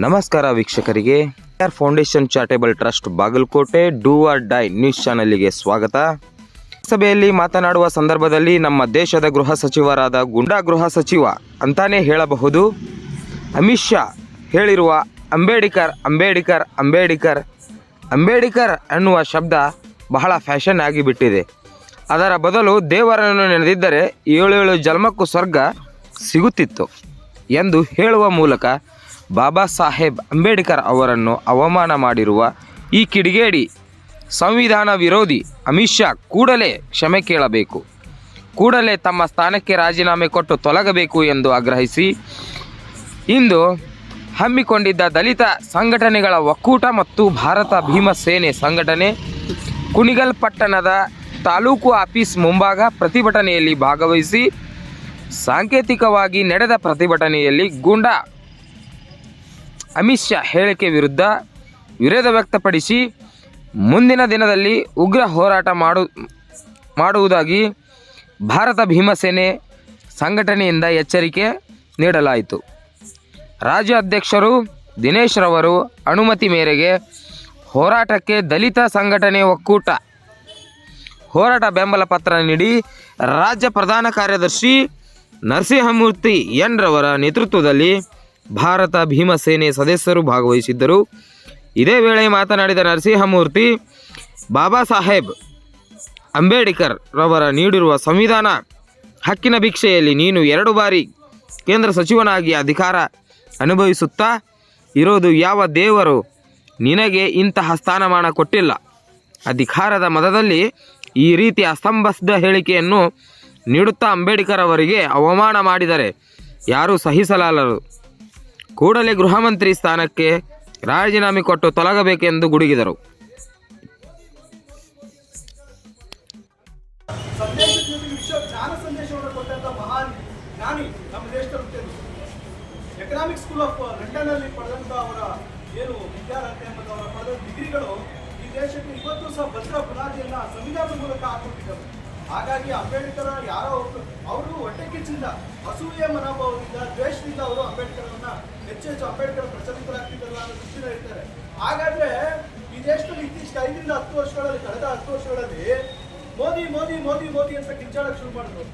ನಮಸ್ಕಾರ ವೀಕ್ಷಕರಿಗೆ. Foundation charitable trust Bagalkote do or die news ಚಾನೆಲ್ಗೆ ಸ್ವಾಗತ. ಸಭೆಯಲ್ಲಿ ಮಾತನಾಡುವ ಸಂದರ್ಭದಲ್ಲಿ ನಮ್ಮ ದೇಶದ ಗೃಹ ಸಚಿವರಾದ ಗುಂಡಾ ಗೃಹ ಸಚಿವ ಅಂತಾನೆ ಹೇಳಬಹುದು. ಅಮಿತ್ ಶಾ ಹೇಳಿರುವ ಅಂಬೇಡ್ಕರ್ ಅಂಬೇಡ್ಕರ್ ಅಂಬೇಡ್ಕರ್ ಅಂಬೇಡ್ಕರ್ ಅನ್ನುವ ಶಬ್ದ ಬಹಳ ಫ್ಯಾಷನ್ ಆಗಿಬಿಟ್ಟಿದೆ ಅದರ ಬದಲು ದೇವರನ್ನು ನೆನೆದಿದ್ದರೆ ಏಳು ಏಳು ಜನ್ಮಕ್ಕೂ ಸ್ವರ್ಗ ಸಿಗುತ್ತಿತ್ತು ಎಂದು ಹೇಳುವ ಮೂಲಕ ಬಾಬಾ ಸಾಹೇಬ್ ಅಂಬೇಡ್ಕರ್ ಅವರನ್ನು ಅವಮಾನ ಮಾಡಿರುವ ಈ ಕಿಡಿಗೇಡಿ ಸಂವಿಧಾನ ವಿರೋಧಿ ಅಮಿತ್ ಶಾ ಕೂಡಲೇ ಕ್ಷಮೆ ಕೇಳಬೇಕು. ಕೂಡಲೇ ತಮ್ಮ ಸ್ಥಾನಕ್ಕೆ ರಾಜೀನಾಮೆ ಕೊಟ್ಟು ತೊಲಗಬೇಕು ಎಂದು ಆಗ್ರಹಿಸಿ ಇಂದು ಹಮ್ಮಿಕೊಂಡಿದ್ದ ದಲಿತ ಸಂಘಟನೆಗಳ ಒಕ್ಕೂಟ ಮತ್ತು ಭಾರತ ಭೀಮ ಸೇನೆ ಸಂಘಟನೆ ಕುಣಿಗಲ್ ಪಟ್ಟಣದ ತಾಲೂಕು ಆಫೀಸ್ ಮುಂಭಾಗ ಪ್ರತಿಭಟನೆಯಲ್ಲಿ ಭಾಗವಹಿಸಿ ಸಾಂಕೇತಿಕವಾಗಿ ನಡೆದ ಪ್ರತಿಭಟನೆಯಲ್ಲಿ ಗುಂಡಾ ಅಮಿತ್ ಶಾ ಹೇಳಿಕೆ ವಿರುದ್ಧ ವಿರೋಧ ವ್ಯಕ್ತಪಡಿಸಿ ಮುಂದಿನ ದಿನದಲ್ಲಿ ಉಗ್ರ ಹೋರಾಟ ಮಾಡು ಮಾಡುವುದಾಗಿ ಭಾರತ ಭೀಮಸೇನೆ ಸಂಘಟನೆಯಿಂದ ಎಚ್ಚರಿಕೆ ನೀಡಲಾಯಿತು. ರಾಜ್ಯ ಅಧ್ಯಕ್ಷರು ದಿನೇಶ್ ರವರು ಅನುಮತಿ ಮೇರೆಗೆ ಹೋರಾಟಕ್ಕೆ ದಲಿತ ಸಂಘಟನೆ ಒಕ್ಕೂಟ ಹೋರಾಟ ಬೆಂಬಲ ಪತ್ರ ನೀಡಿ ರಾಜ್ಯ ಪ್ರಧಾನ ಕಾರ್ಯದರ್ಶಿ ನರಸಿಂಹಮೂರ್ತಿ ಎನ್ ರವರ ನೇತೃತ್ವದಲ್ಲಿ ಭಾರತ ಭೀಮಸೇನೆ ಸದಸ್ಯರು ಭಾಗವಹಿಸಿದ್ದರು. ಇದೇ ವೇಳೆ ಮಾತನಾಡಿದ ನರಸಿಂಹಮೂರ್ತಿ, ಬಾಬಾ ಸಾಹೇಬ್ ಅಂಬೇಡ್ಕರ್ ರವರ ನೀಡಿರುವ ಸಂವಿಧಾನ ಹಕ್ಕಿನ ಭಿಕ್ಷೆಯಲ್ಲಿ ನೀನು ಎರಡು ಬಾರಿ ಕೇಂದ್ರ ಸಚಿವನಾಗಿ ಅಧಿಕಾರ ಅನುಭವಿಸುತ್ತಾ ಇರೋದು ಯಾವ ದೇವರು ನಿನಗೆ ಇಂತಹ ಸ್ಥಾನಮಾನ ಕೊಟ್ಟಿಲ್ಲ? ಅಧಿಕಾರದ ಮದದಲ್ಲಿ ಈ ರೀತಿ ಅಸ್ತಂಭಸ್ಥ ಹೇಳಿಕೆಯನ್ನು ನೀಡುತ್ತಾ ಅಂಬೇಡ್ಕರ್ ಅವರಿಗೆ ಅವಮಾನ ಮಾಡಿದರೆ ಯಾರೂ ಸಹಿಸಲಾರರು? ಕೂಡಲೇ ಗೃಹ ಮಂತ್ರಿ ಸ್ಥಾನಕ್ಕೆ ರಾಜೀನಾಮೆ ಕೊಟ್ಟು ತೊಲಗಬೇಕೆಂದು ಗುಡುಗಿದರು. ಎಕನಾಮಿಕ್ ಸ್ಕೂಲ್ ಆಫ್ ಲಂಡನ್ ಅಲ್ಲಿ ಅವರ ಏನು ವಿದ್ಯಾರ್ಥಿ ಡಿಗ್ರಿಗಳು ಈ ದೇಶಕ್ಕೆ ಇವತ್ತು ಸಹ ಭದ್ರ ಬುನಾದಿಯನ್ನ ಸಂವಿಧಾನದ ಮೂಲಕ ಹಾಗಾಗಿ ಅಂಬೇಡ್ಕರ್ ಯಾರೋ ಅವರು ಹೊಟ್ಟೆ ಕಿಚ್ಚಿಂದ, ಅಸೂಯೆ ಮನೋಭಾವದಿಂದ, ದ್ವೇಷದಿಂದ ಅವರು ಅಂಬೇಡ್ಕರ್ನ ಹೆಚ್ಚು ಹೆಚ್ಚು ಅಂಬೇಡ್ಕರ್ ಪ್ರಚಲಿತರಾಗ್ತಿದ್ದಲ್ಲ ಅನ್ನೋ ದೃಷ್ಟಿನ ಇರ್ತಾರೆ ಹಾಗಾದ್ರೆ ಈ ದೇಶದಲ್ಲಿ ಇತ್ತೀಚೆಗೆ ಐದರಿಂದ ಹತ್ತು ವರ್ಷಗಳಲ್ಲಿ, ಕಳೆದ ಹತ್ತು ವರ್ಷಗಳಲ್ಲಿ ಮೋದಿ ಮೋದಿ ಮೋದಿ ಮೋದಿ ಅಂತ ಕಿಚ್ಚಾಡಕ್ಕೆ ಶುರು ಮಾಡಿದ್ರು.